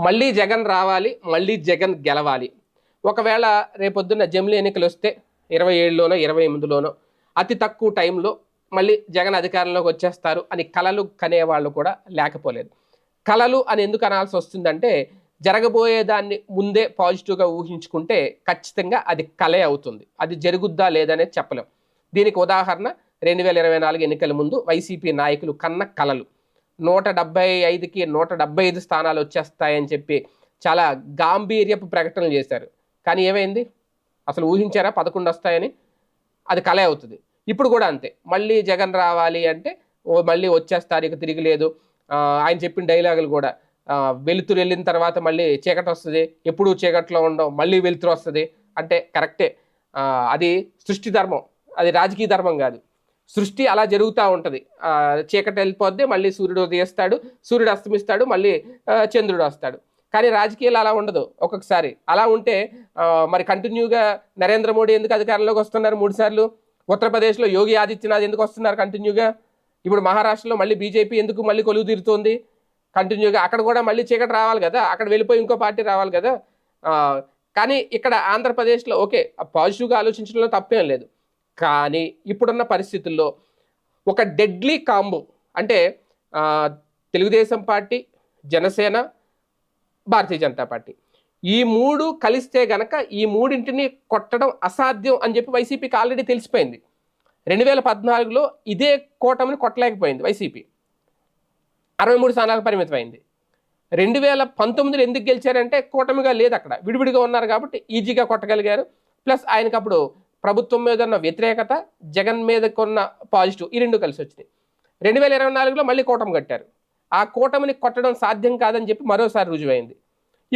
మళ్ళీ జగన్ రావాలి మళ్ళీ జగన్ గెలవాలి. ఒకవేళ రేపొద్దున్న జమిలీ ఎన్నికలు వస్తే ఇరవై ఏడులోనో ఇరవై ఎనిమిదిలోనో అతి తక్కువ టైంలో మళ్ళీ జగన్ అధికారంలోకి వచ్చేస్తారు అని కలలు కనేవాళ్ళు కూడా లేకపోలేదు. కలలు అని ఎందుకు అనాల్సి వస్తుందంటే జరగబోయే దాన్ని ముందే పాజిటివ్గా ఊహించుకుంటే ఖచ్చితంగా అది కలే అవుతుంది. అది జరుగుద్దా లేదనేది చెప్పలేం. దీనికి ఉదాహరణ రెండు వేల ఇరవై నాలుగు ఎన్నికల ముందు వైసీపీ నాయకులు కన్న కలలు. నూట డెబ్బై ఐదుకి నూట డెబ్బై ఐదు స్థానాలు వచ్చేస్తాయని చెప్పి చాలా గాంభీర్యపు ప్రకటనలు చేశారు. కానీ ఏమైంది? అసలు ఊహించారా? పదకొండు వస్తాయని? అది కలే అవుతుంది. ఇప్పుడు కూడా అంతే. మళ్ళీ జగన్ రావాలి అంటే ఓ మళ్ళీ వచ్చేస్తారు ఇక తిరిగి లేదు. ఆయన చెప్పిన డైలాగులు కూడా వెలుతురు వెళ్ళిన తర్వాత మళ్ళీ చీకటి వస్తుంది. ఎప్పుడు చీకట్లో ఉండవు. మళ్ళీ వెలుతురు వస్తుంది. అంటే కరెక్టే. అది సృష్టి ధర్మం. అది రాజకీయ ధర్మం కాదు. సృష్టి అలా జరుగుతూ ఉంటుంది. చీకటి వెళ్ళిపోద్ది మళ్ళీ సూర్యుడు ఉదయిస్తాడు సూర్యుడు అస్తమిస్తాడు మళ్ళీ చంద్రుడు వస్తాడు. కానీ రాజకీయాలు అలా ఉండదు ఒక్కొక్కసారి. అలా ఉంటే మరి కంటిన్యూగా నరేంద్ర మోడీ ఎందుకు అధికారంలోకి వస్తున్నారు మూడుసార్లు ఉత్తరప్రదేశ్లో యోగి ఆదిత్యనాథ్ ఎందుకు వస్తున్నారు కంటిన్యూగా? ఇప్పుడు మహారాష్ట్రలో మళ్ళీ బీజేపీ ఎందుకు మళ్ళీ కొలువు తీరుతోంది? కంటిన్యూగా అక్కడ కూడా మళ్ళీ చీకటి రావాలి కదా అక్కడ వెళ్ళిపోయి ఇంకో పార్టీ రావాలి కదా. కానీ ఇక్కడ ఆంధ్రప్రదేశ్లో ఓకే పాజిటివ్గా ఆలోచించడంలో తప్పేం లేదు. కానీ ఇప్పుడున్న పరిస్థితుల్లో ఒక డెడ్లీ కాంబో అంటే తెలుగుదేశం పార్టీ జనసేన భారతీయ జనతా పార్టీ. ఈ మూడు కలిస్తే గనక ఈ మూడింటిని కొట్టడం అసాధ్యం అని చెప్పి వైసీపీకి ఆల్రెడీ తెలిసిపోయింది. రెండు వేల పద్నాలుగులో ఇదే కూటమిని కొట్టలేకపోయింది వైసీపీ. అరవై మూడు స్థానాలకు పరిమితమైంది. రెండు వేల పంతొమ్మిదిలో ఎందుకు గెలిచారంటే కూటమిగా లేదు అక్కడ. విడివిడిగా ఉన్నారు కాబట్టి ఈజీగా కొట్టగలిగారు. ప్లస్ ఆయనకు అప్పుడు ప్రభుత్వం మీద ఉన్న వ్యతిరేకత జగన్ మీద కొన్న పాజిటివ్ ఈ రెండు కలిసి వచ్చినాయి. రెండు వేల ఇరవై నాలుగులో మళ్ళీ కూటమి కట్టారు. ఆ కూటమిని కొట్టడం సాధ్యం కాదని చెప్పి మరోసారి రుజువైంది.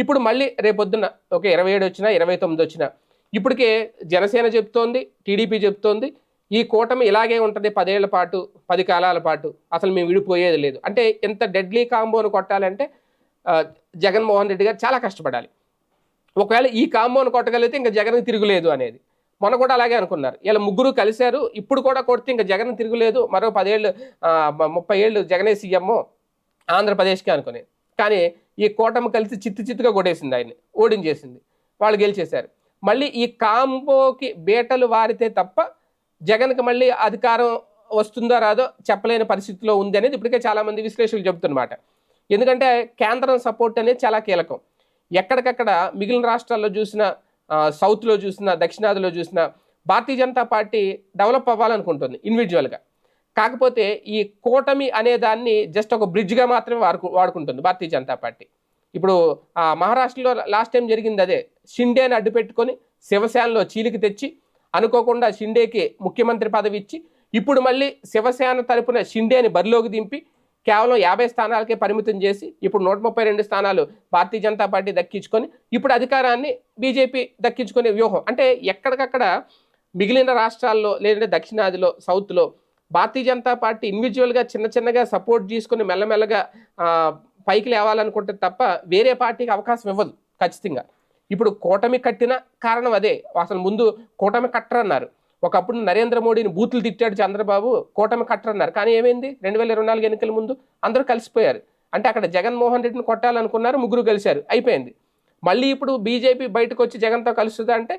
ఇప్పుడు మళ్ళీ రేపొద్దున ఒక ఇరవై ఏడు వచ్చినా ఇరవై తొమ్మిది వచ్చినా ఇప్పటికే జనసేన చెప్తోంది టీడీపీ చెప్తోంది ఈ కూటమి ఇలాగే ఉంటుంది పదేళ్ళ పాటు పది కాలాల పాటు అసలు మేము విడిపోయేది లేదు. అంటే ఎంత డెడ్లీ కాంబోను కొట్టాలంటే జగన్మోహన్ రెడ్డి గారు చాలా కష్టపడాలి. ఒకవేళ ఈ కాంబోను కొట్టగలిగితే ఇంకా జగన్కి తిరుగులేదు అనేది. మొన్న కూడా అలాగే అనుకున్నారు. ఇలా ముగ్గురు కలిశారు. ఇప్పుడు కూడా కొడితే ఇంకా జగన్ తిరుగులేదు. మరో పదేళ్ళు ముప్పై ఏళ్ళు జగనే సీఎం ఆంధ్రప్రదేశ్కి అనుకుని. కానీ ఈ కూటమి కలిసి చిత్తు చిత్తుగా కొట్టేసింది ఆయన్ని. ఓడించేసింది. వాళ్ళు గెలిచేశారు. మళ్ళీ ఈ కాంబోకి బేటలు వారితే తప్ప జగన్కి మళ్ళీ అధికారం వస్తుందో రాదో చెప్పలేని పరిస్థితిలో ఉంది అనేది ఇప్పటికే చాలామంది విశ్లేషకులు చెబుతున్నమాట. ఎందుకంటే కేంద్రం సపోర్ట్ అనేది చాలా కీలకం. ఎక్కడికక్కడ మిగిలిన రాష్ట్రాల్లో చూసిన సౌత్లో చూసిన దక్షిణాదిలో చూసిన భారతీయ జనతా పార్టీ డెవలప్ అవ్వాలనుకుంటుంది ఇండివిజువల్గా కాకపోతే ఈ కూటమి అనే దాన్ని జస్ట్ ఒక బ్రిడ్జ్గా మాత్రమే వాడుకు వాడుకుంటుంది భారతీయ జనతా పార్టీ. ఇప్పుడు ఆ, మహారాష్ట్రలో లాస్ట్ టైం జరిగింది అదే. షిండేని అడ్డు పెట్టుకొని శివసేనలో చీలికి తెచ్చి అనుకోకుండా షిండేకి ముఖ్యమంత్రి పదవి ఇచ్చి ఇప్పుడు మళ్ళీ శివసేన తరపున షిండేని బరిలోకి దింపి కేవలం యాభై స్థానాలకే పరిమితం చేసి ఇప్పుడు నూట ముప్పై రెండు స్థానాలు భారతీయ జనతా పార్టీ దక్కించుకొని ఇప్పుడు అధికారాన్ని బీజేపీ దక్కించుకునే వ్యూహం. అంటే ఎక్కడికక్కడ మిగిలిన రాష్ట్రాల్లో లేదంటే దక్షిణాదిలో సౌత్లో భారతీయ జనతా పార్టీ ఇండివిజువల్గా చిన్న చిన్నగా సపోర్ట్ తీసుకుని మెల్లమెల్లగా పైకి లేవాలనుకుంటే తప్ప వేరే పార్టీకి అవకాశం ఇవ్వదు ఖచ్చితంగా. ఇప్పుడు కూటమి కట్టిన కారణం అదే. అసలు ముందు కూటమి కట్టరన్నారు. ఒకప్పుడు నరేంద్ర మోడీని బూతులు తిట్టాడు చంద్రబాబు కూటమి కట్టరన్నారు. కానీ ఏమైంది? రెండు వేల ఇరవై నాలుగు ఎన్నికల ముందు అందరూ కలిసిపోయారు. అంటే అక్కడ జగన్మోహన్ రెడ్డిని కొట్టాలనుకున్నారు ముగ్గురు కలిశారు అయిపోయింది. మళ్ళీ ఇప్పుడు బీజేపీ బయటకు వచ్చి జగన్తో కలుస్తుందా అంటే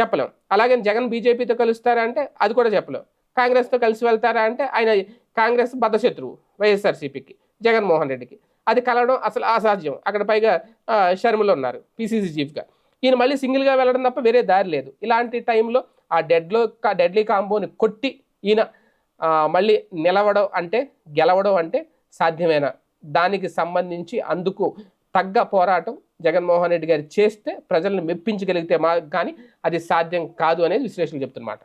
చెప్పలేం. అలాగే జగన్ బీజేపీతో కలుస్తారా అంటే అది కూడా చెప్పలేం. కాంగ్రెస్తో కలిసి వెళ్తారా అంటే ఆయన కాంగ్రెస్ బద్ధశత్రువు వైఎస్ఆర్సీపీకి జగన్మోహన్ రెడ్డికి. అది కలవడం అసలు అసాధ్యం. అక్కడ పైగా షర్మిలు ఉన్నారు పీసీసీ చీఫ్గా. ఈయన మళ్ళీ సింగిల్గా వెళ్ళడం తప్ప వేరే దారి లేదు. ఇలాంటి టైంలో ఆ డెడ్లో డెడ్లీ కాంబోని కొట్టి ఈయన మళ్ళీ నిలవడం అంటే గెలవడం అంటే సాధ్యమేనా? దానికి సంబంధించి అందుకు తగ్గ పోరాటం జగన్మోహన్ రెడ్డి గారు చేస్తే ప్రజలను మెప్పించగలిగితే మా కానీ అది సాధ్యం కాదు అనేది విశ్లేషణలు చెప్తున్నమాట.